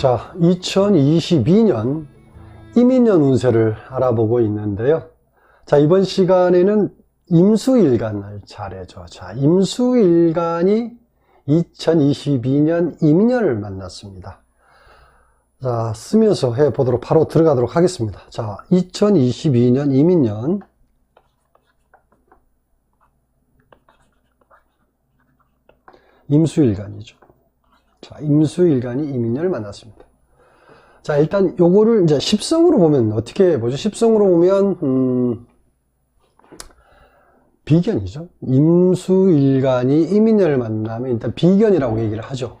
자, 2022년 이민년 운세를 알아보고 있는데요. 자, 이번 시간에는 임수일간을 차례죠. 자, 임수일간이 2022년 이민년을 만났습니다. 자, 쓰면서 해 보도록 바로 들어가도록 하겠습니다. 자, 2022년 이민년 임수일간이죠. 자, 임수일간이 이민년을 만났습니다. 자, 일단 요거를 이제 십성으로 보면 어떻게 보죠? 십성으로 보면, 음, 비견이죠. 임수일간이 이민년을 만나면 일단 비견이라고 얘기를 하죠.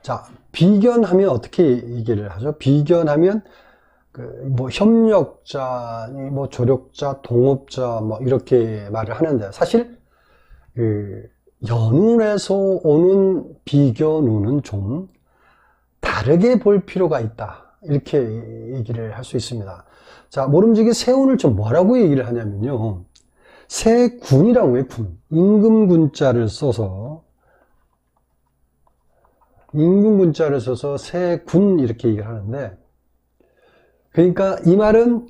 자, 비견하면 어떻게 얘기를 하죠? 비견하면, 그, 뭐, 협력자, 뭐, 조력자, 동업자, 뭐, 이렇게 말을 하는데, 사실, 그, 연운에서 오는 비견운은 좀 다르게 볼 필요가 있다. 이렇게 얘기를 할 수 있습니다. 자, 모름지기 세운을 좀 뭐라고 얘기를 하냐면요. 세군이라고 해, 군. 임금군자를 써서, 임금군자를 써서 세군 이렇게 얘기를 하는데, 그러니까 이 말은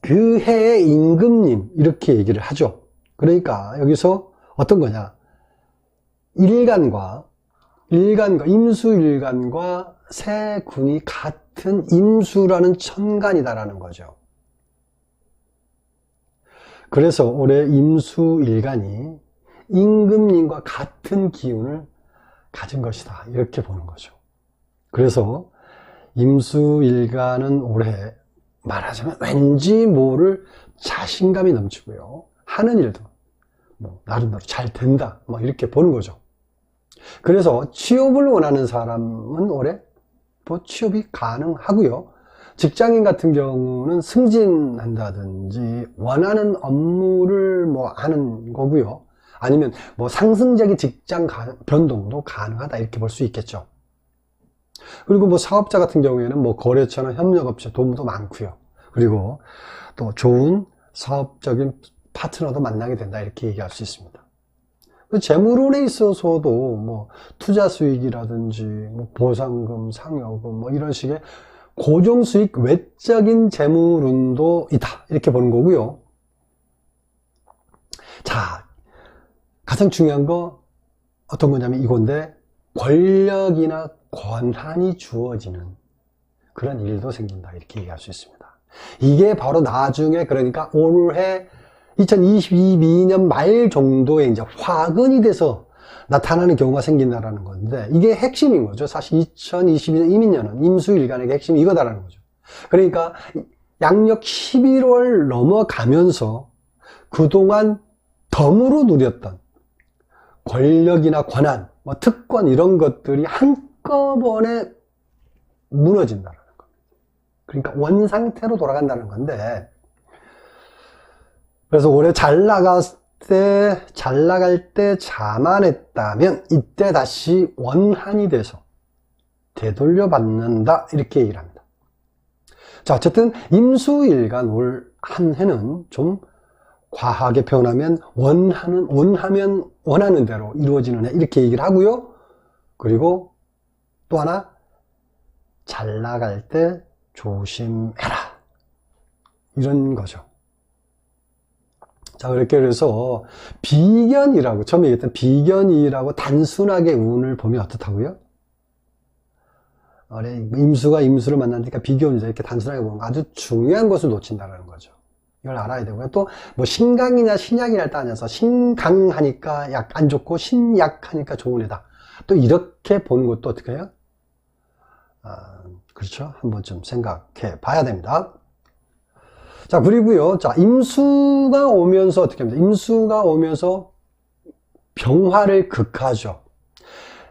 그 해의 임금님 이렇게 얘기를 하죠. 그러니까 여기서 어떤 거냐. 일간과 일간과 임수일간과 세 군이 같은 임수라는 천간이다라는 거죠. 그래서 올해 임수일간이 임금님과 같은 기운을 가진 것이다. 이렇게 보는 거죠. 그래서 임수일간은 올해 말하자면 왠지 모를 자신감이 넘치고요. 하는 일도 뭐 나름대로 잘 된다. 뭐 이렇게 보는 거죠. 그래서 취업을 원하는 사람은 올해 뭐 취업이 가능하고요. 직장인 같은 경우는 승진한다든지 원하는 업무를 뭐 하는 거고요. 아니면 뭐 상승적인 직장 가- 변동도 가능하다 이렇게 볼 수 있겠죠. 그리고 뭐 사업자 같은 경우에는 뭐 거래처나 협력업체 도움도 많고요. 그리고 또 좋은 사업적인 파트너도 만나게 된다 이렇게 얘기할 수 있습니다. 그 재물운에 있어서도 뭐 투자 수익이라든지 뭐 보상금, 상여금 뭐 이런 식의 고정 수익 외적인 재물운도 있다 이렇게 보는 거고요. 자, 가장 중요한 거 어떤 거냐면 이건데 권력이나 권한이 주어지는 그런 일도 생긴다 이렇게 얘기할 수 있습니다. 이게 바로 나중에 그러니까 올해 2022년 말 정도에 이제 화근이 돼서 나타나는 경우가 생긴다라는 건데 이게 핵심인 거죠. 사실 2022년 이민년은 임수일간의 핵심이 이거다라는 거죠. 그러니까 양력 11월 넘어가면서 그동안 덤으로 누렸던 권력이나 권한, 뭐 특권 이런 것들이 한꺼번에 무너진다는 겁니다. 그러니까 원상태로 돌아간다는 건데 그래서 올해 잘 나갈 때, 잘 나갈 때 자만했다면 이때 다시 원한이 돼서 되돌려 받는다. 이렇게 얘기를 합니다. 자, 어쨌든 임수일간 올 한 해는 좀 과하게 표현하면 원하는, 원하면 원하는 대로 이루어지는 해. 이렇게 얘기를 하고요. 그리고 또 하나, 잘 나갈 때 조심해라. 이런 거죠. 자, 그렇게 그래서 비견이라고, 처음에 얘기했던 비견이라고 단순하게 운을 보면 어떻다고요? 임수가 임수를 만나니까 비견이죠. 이렇게 단순하게 보면 아주 중요한 것을 놓친다는 거죠. 이걸 알아야 되고요. 또, 뭐, 신강이냐 신약이냐를 따져서 신강하니까 약 안 좋고 신약하니까 좋은 애다. 또 이렇게 보는 것도 어떻게 해요? 아, 그렇죠. 한번 좀 생각해 봐야 됩니다. 자, 그리고요. 자, 임수가 오면서 어떻게 합니까? 임수가 오면서 병화를 극하죠.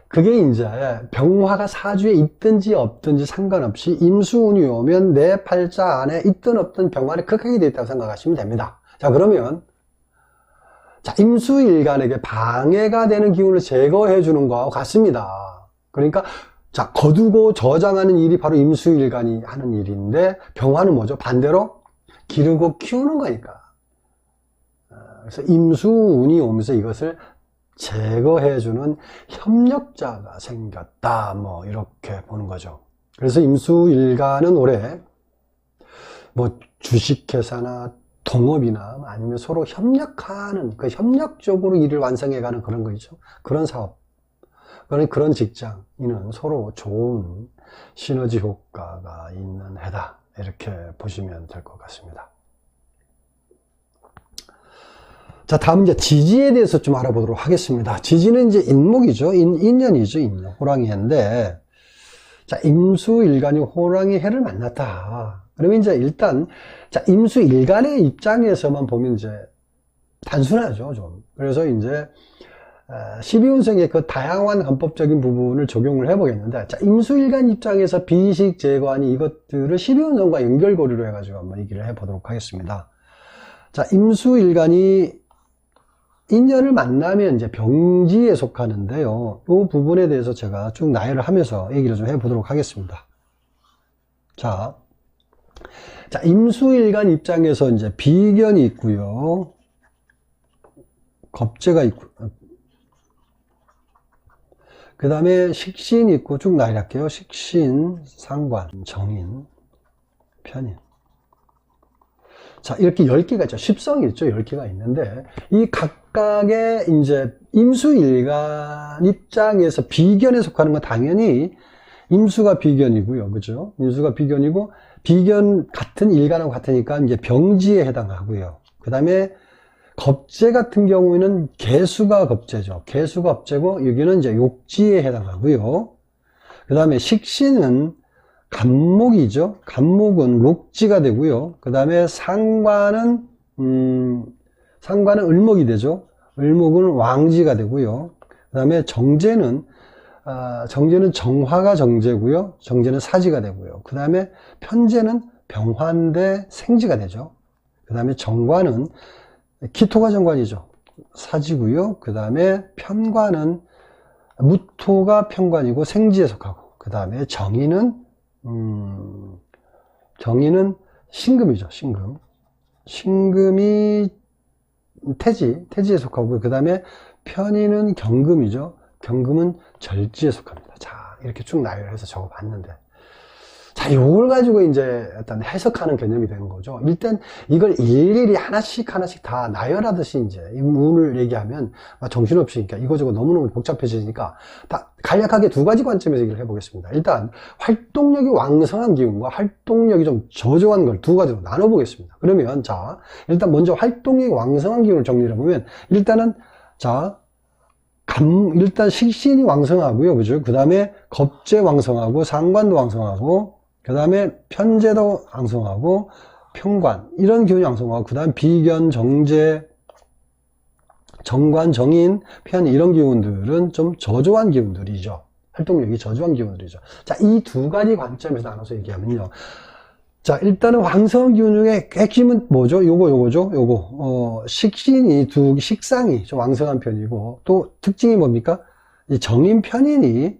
그게 이제 병화가 사주에 있든지 없든지 상관없이 임수운이 오면 내 팔자 안에 있든 없든 병화를 극하게 되어 있다고 생각하시면 됩니다. 자, 그러면 자, 임수일간에게 방해가 되는 기운을 제거해 주는 거하고 같습니다. 그러니까 자, 거두고 저장하는 일이 바로 임수일간이 하는 일인데 병화는 뭐죠? 반대로 기르고 키우는 거니까. 어, 그래서 임수운이 오면서 이것을 제거해주는 협력자가 생겼다. 뭐, 이렇게 보는 거죠. 그래서 임수일간은 올해 뭐 주식회사나 동업이나 아니면 서로 협력하는 그 협력적으로 일을 완성해가는 그런 거죠. 그런 사업, 그런 그런 직장인은 서로 좋은 시너지 효과가 있는 해다 이렇게 보시면 될 것 같습니다. 자, 다음 이제 지지에 대해서 좀 알아보도록 하겠습니다. 지지는 이제 인목이죠. 인, 인연이죠. 인연. 호랑이 해인데, 자, 임수일간이 호랑이 해를 만났다. 그러면 이제 일단, 자, 임수일간의 입장에서만 보면 이제 단순하죠. 좀. 그래서 이제, 12운성의 그 다양한 간법적인 부분을 적용을 해보겠는데, 자, 임수일간 입장에서 비식, 재관이 이것들을 12운성과 연결고리로 해가지고 한번 얘기를 해보도록 하겠습니다. 자, 임수일간이 인연을 만나면 이제 병지에 속하는데요. 이 부분에 대해서 제가 쭉 나열을 하면서 얘기를 좀 해보도록 하겠습니다. 자, 자, 임수일간 입장에서 이제 비견이 있고요. 겁재가 있고, 그 다음에 식신이 있고 쭉 나열할게요. 식신, 상관, 정인, 편인. 자, 이렇게 10개가 있죠. 십성이 있죠. 10개가 있는데, 이 각각의 이제 임수일간 입장에서 비견에 속하는 건 당연히 임수가 비견이고요. 그죠? 임수가 비견이고, 비견 같은 일간하고 같으니까 이제 병지에 해당하고요. 그 다음에 겁재 같은 경우에는 개수가 겁재죠. 개수가 겁재고, 여기는 이제 욕지에 해당하고요. 그 다음에 식신은 간목이죠. 간목은 록지가 되고요. 그 다음에 상관은 음, 상관은 을목이 되죠. 을목은 왕지가 되고요. 그 다음에 정제는 아, 정제는 정화가 정제고요. 정제는 사지가 되고요. 그 다음에 편제는 병환대 생지가 되죠. 그 다음에 정관은 기토가 정관이죠. 사지고요. 그 다음에 편관은 무토가 편관이고 생지에 속하고 그 다음에 정의는 음, 정의는 신금이죠, 신금. 신금이 태지, 태지에 속하고요. 그 다음에 편의는 경금이죠. 경금은 절지에 속합니다. 자, 이렇게 쭉 나열해서 적어봤는데. 자, 이걸 가지고 이제 일단 해석하는 개념이 되는 거죠. 일단 이걸 일일이 하나씩 하나씩 다 나열하듯이 이제 이 문을 얘기하면 정신없이 그러니까 이거저거 너무너무 복잡해지니까 다 간략하게 두 가지 관점에서 얘기를 해보겠습니다. 일단 활동력이 왕성한 기운과 활동력이 좀 저조한 걸 두 가지로 나눠보겠습니다. 그러면 자, 일단 먼저 활동력이 왕성한 기운을 정리를 해보면 일단은 자, 감, 일단 식신이 왕성하고요. 그죠? 그 다음에 겁재 왕성하고 상관도 왕성하고 그 다음에 편제도 왕성하고 평관 이런 기운이 왕성하고 그 다음 비견, 정제, 정관, 정인, 편 이런 기운들은 좀 저조한 기운들이죠. 활동력이 저조한 기운들이죠. 자, 이 두 가지 관점에서 나눠서 얘기하면요. 자, 일단은 왕성 기운 중에 핵심은 뭐죠? 요거, 요거죠? 요거. 어, 식신이 두, 식상이 좀 왕성한 편이고, 또 특징이 뭡니까? 이 정인 편인이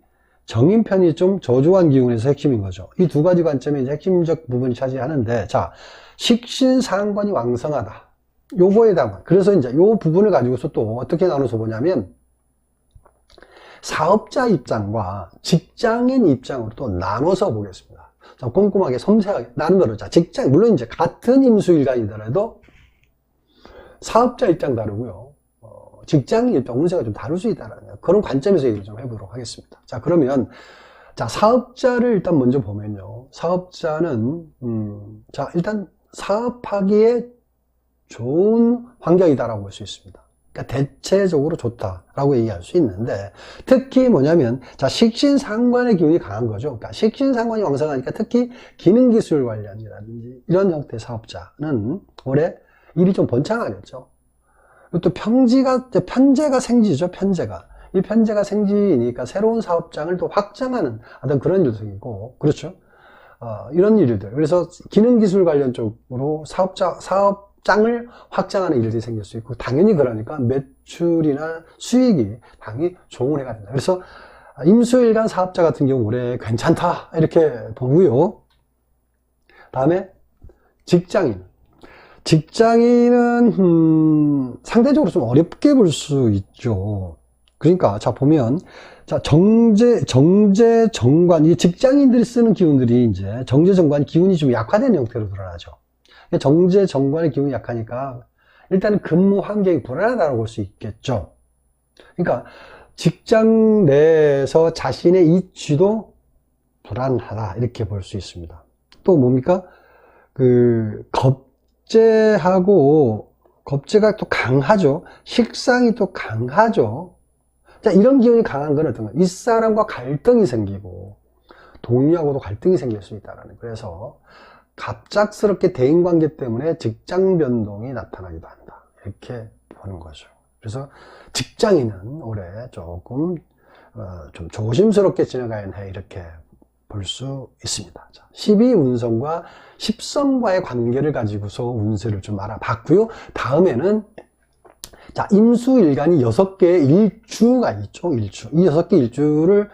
정인 편이 좀 저조한 기운에서 핵심인 거죠. 이 두 가지 관점이 핵심적 부분이 차지하는데, 자, 식신 상관이 왕성하다. 요거에 대한, 그래서 이제 요 부분을 가지고서 또 어떻게 나눠서 보냐면, 사업자 입장과 직장인 입장으로 또 나눠서 보겠습니다. 자, 꼼꼼하게 섬세하게 나름대로. 자, 직장, 물론 이제 같은 임수일간이더라도 사업자 입장 다르고요. 입장 운세가 좀 다를 수 있다는 그런 관점에서 얘기를 좀 해보도록 하겠습니다. 자, 그러면 자 사업자를 일단 먼저 보면요. 사업자는 음, 자 일단 사업하기에 좋은 환경이다라고 볼 수 있습니다. 그러니까 대체적으로 좋다라고 얘기할 수 있는데 특히 뭐냐면 자 식신상관의 기운이 강한 거죠. 그러니까 식신상관이 왕성하니까 특히 기능기술 관련이라든지 이런 형태의 사업자는 올해 일이 좀 번창하겠죠. 또 평지가, 편제가 생지죠, 편제가. 이 편제가 생지니까 새로운 사업장을 또 확장하는 어떤 그런 일들이고, 그렇죠? 어, 이런 일들. 그래서 기능기술 관련 쪽으로 사업자, 사업장을 확장하는 일들이 생길 수 있고, 당연히 그러니까 매출이나 수익이 당연히 좋은 해가 된다. 그래서 임수일간 사업자 같은 경우 올해 괜찮다. 이렇게 보고요. 다음에 직장인. 직장인은 음, 상대적으로 좀 어렵게 볼 수 있죠. 그러니까 자 보면 자 정제 정제 정관 이 직장인들이 쓰는 기운들이 이제 정제 정관 기운이 좀 약화된 형태로 드러나죠. 정제 정관의 기운이 약하니까 일단은 근무 환경이 불안하다고 볼 수 있겠죠. 그러니까 직장 내에서 자신의 이치도 불안하다 이렇게 볼 수 있습니다. 또 뭡니까? 그 겁 재하고 겁재가 또 강하죠. 식상이 또 강하죠. 자, 이런 기운이 강한 건 어떤 거? 윗사람과 갈등이 생기고 동료하고도 갈등이 생길 수 있다라는. 그래서 갑작스럽게 대인 관계 때문에 직장 변동이 나타나기도 한다. 이렇게 보는 거죠. 그래서 직장인은 올해 조금 어, 좀 조심스럽게 지나가야 해 이렇게 볼 수 있습니다. 12 운성과 10성과의 관계를 가지고서 운세를 좀 알아봤고요. 다음에는 자 임수일간이 6개의 일주가 있죠. 일주. 이 6개 일주를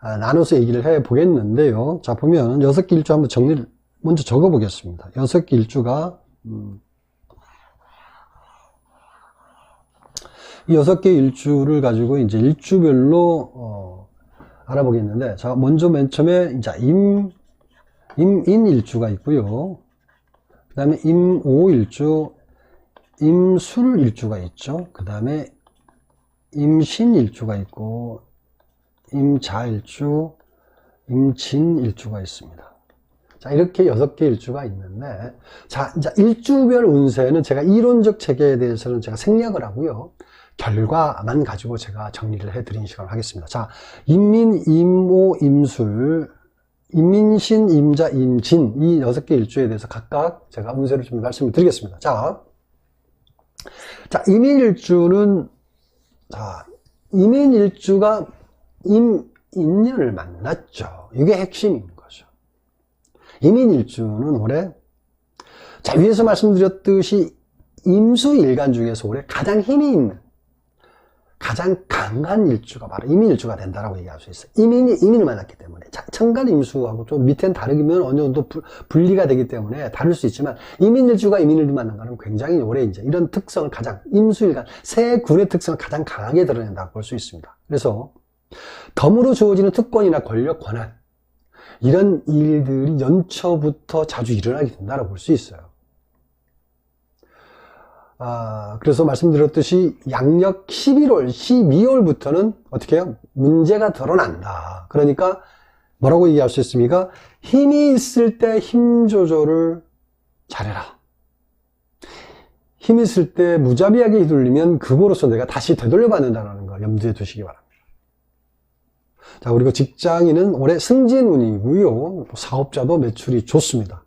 아, 나눠서 얘기를 해 보겠는데요. 자 보면 6개 일주 한번 정리를 먼저 적어 보겠습니다. 6개 일주가 음, 이 여섯 개 일주를 가지고 이제 일주별로 어, 알아보겠는데, 자 먼저 맨 처음에 이제 임 임인 일주가 있고요. 그 다음에 임오 일주, 임술 일주가 있죠. 그 다음에 임신 일주가 있고, 임자 일주, 임진 일주가 있습니다. 자, 이렇게 여섯 개 일주가 있는데, 자, 일주별 운세는 제가 이론적 체계에 대해서는 제가 생략을 하고요. 결과만 가지고 제가 정리를 해드리는 시간을 하겠습니다. 자, 인민, 임모, 임술, 인민신, 임자, 임진 이 여섯 개 일주에 대해서 각각 제가 운세를 좀 말씀을 드리겠습니다. 자, 자 이민일주는 자 이민일주가 임 인연을 만났죠. 이게 핵심인 거죠. 이민일주는 올해 자 위에서 말씀드렸듯이 임수일간 중에서 올해 가장 힘이 있는 가장 강한 일주가 바로 이민일주가 된다라고 얘기할 수 있어요. 이민이 이민을 만났기 때문에 천간 임수하고 좀 밑엔 다르면 어느 정도 분리가 되기 때문에 다를 수 있지만 이민일주가 이민일주 만난 거는 굉장히 오래 이제 이런 특성을 가장 임수일간 세 군의 특성을 가장 강하게 드러낸다고 볼 수 있습니다. 그래서 덤으로 주어지는 특권이나 권력, 권한 이런 일들이 연초부터 자주 일어나게 된다고 볼 수 있어요. 아, 그래서 말씀드렸듯이 양력 11월, 12월부터는 어떻게 해요? 문제가 드러난다. 그러니까 뭐라고 얘기할 수 있습니까? 힘이 있을 때 힘 조절을 잘해라. 힘 있을 때 무자비하게 휘둘리면 그거로서 내가 다시 되돌려 받는다는 거 염두에 두시기 바랍니다. 자, 그리고 직장인은 올해 승진운이고요. 사업자도 매출이 좋습니다.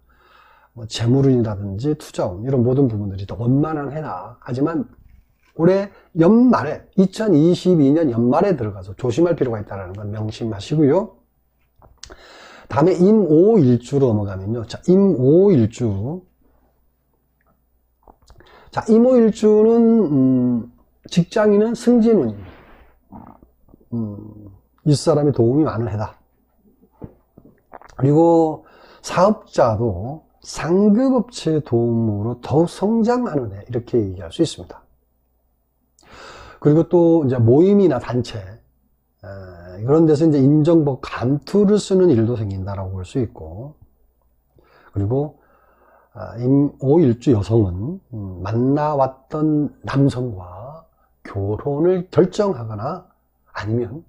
뭐 재물운이라든지 투자운 이런 모든 부분들이 더 원만한 해나 하지만 올해 연말에 2022년 연말에 들어가서 조심할 필요가 있다는 건 명심하시고요. 다음에 임오일주로 넘어가면요. 자, 임오일주. 자, 임오일주는 음, 직장인은 승진운입니다. 음, 윗사람의 도움이 많은 해다. 그리고 사업자도 상급업체의 도움으로 더욱 성장하는 해 이렇게 얘기할 수 있습니다. 그리고 또 이제 모임이나 단체 이런 데서 이제 인정법 감투를 쓰는 일도 생긴다라고 볼 수 있고 그리고 아, 오일주 여성은 음, 만나왔던 남성과 결혼을 결정하거나 아니면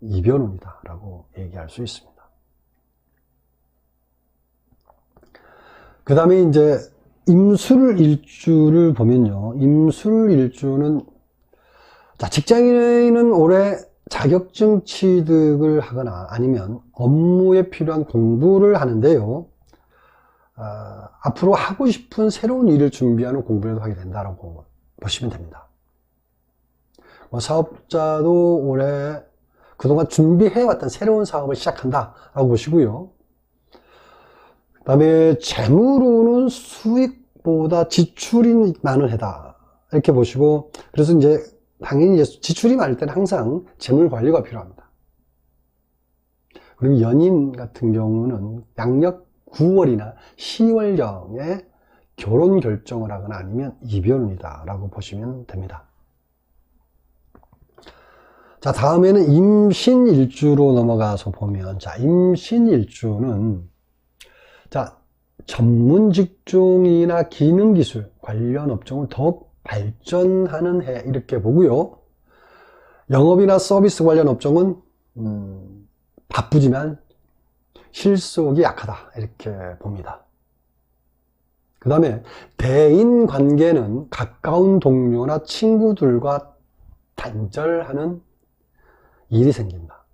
이별운이다 라고 얘기할 수 있습니다. 그 다음에 이제 임술 일주를 보면요. 임술 일주는 자, 직장인은 올해 자격증 취득을 하거나 아니면 업무에 필요한 공부를 하는데요. 아, 앞으로 하고 싶은 새로운 일을 준비하는 공부를 하게 된다고 보시면 됩니다. 뭐 사업자도 올해 그동안 준비해왔던 새로운 사업을 시작한다라고 보시고요. 그 다음에 재물로는 수익보다 지출이 많은 해다. 이렇게 보시고, 그래서 이제 당연히 이제 지출이 많을 때는 항상 재물 관리가 필요합니다. 그리고 연인 같은 경우는 양력 9월이나 10월경에 결혼 결정을 하거나 아니면 이별운이다 라고 보시면 됩니다. 자, 다음에는 임신일주로 넘어가서 보면, 자, 임신일주는, 자, 전문 직종이나 기능 기술 관련 업종은 더욱 발전하는 해, 이렇게 보고요. 영업이나 서비스 관련 업종은, 음, 바쁘지만 실속이 약하다, 이렇게 봅니다. 그 다음에 대인 관계는 가까운 동료나 친구들과 단절하는 일이 생긴다.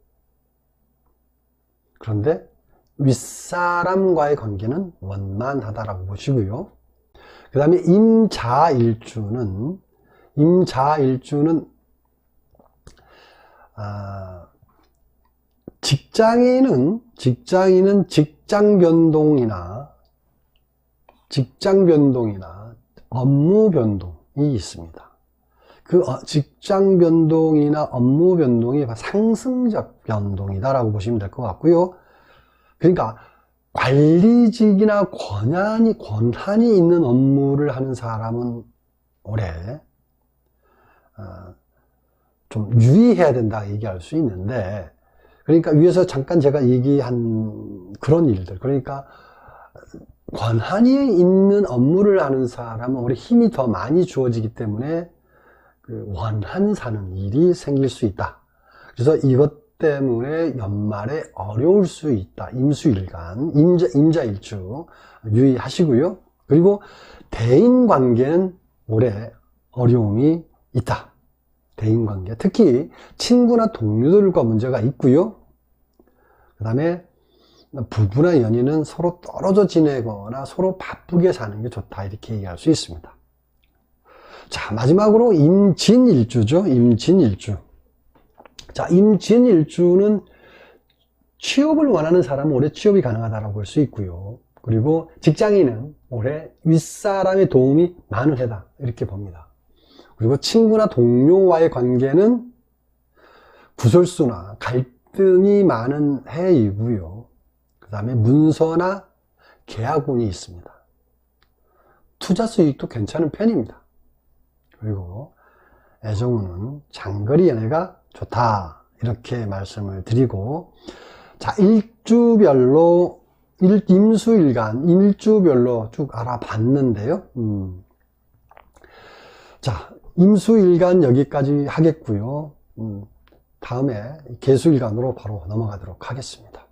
그런데 윗사람과의 관계는 원만하다라고 보시고요. 그 다음에 임자일주는 임자일주는 아, 직장인은 직장인은 직장 변동이나 직장 변동이나 업무 변동이 있습니다. 그 어, 직장 변동이나 업무 변동이 상승적 변동이다라고 보시면 될 것 같고요. 그러니까 관리직이나 권한이 권한이 있는 업무를 하는 사람은 올해 어, 좀 유의해야 된다 얘기할 수 있는데 그러니까 위에서 잠깐 제가 얘기한 그런 일들 그러니까 권한이 있는 업무를 하는 사람은 올해 힘이 더 많이 주어지기 때문에 그 원한 사는 일이 생길 수 있다. 그래서 이것 때문에 연말에 어려울 수 있다. 임수일간, 임자, 임자일주 유의하시고요. 그리고 대인 관계는 올해 어려움이 있다. 대인 관계. 특히 친구나 동료들과 문제가 있고요. 그 다음에 부부나 연인은 서로 떨어져 지내거나 서로 바쁘게 사는 게 좋다. 이렇게 얘기할 수 있습니다. 자, 마지막으로 임진일주죠. 임진일주. 자, 임진일주는 취업을 원하는 사람은 올해 취업이 가능하다고 볼 수 있고요. 그리고 직장인은 올해 윗사람의 도움이 많은 해다. 이렇게 봅니다. 그리고 친구나 동료와의 관계는 구설수나 갈등이 많은 해이고요. 그 다음에 문서나 계약운이 있습니다. 투자 수익도 괜찮은 편입니다. 그리고 애정운은 장거리 연애가 좋다. 이렇게 말씀을 드리고, 자, 일주별로, 일, 임수일간, 일주별로 쭉 알아봤는데요. 음. 자, 임수일간 여기까지 하겠고요. 음, 다음에 개수일간으로 바로 넘어가도록 하겠습니다.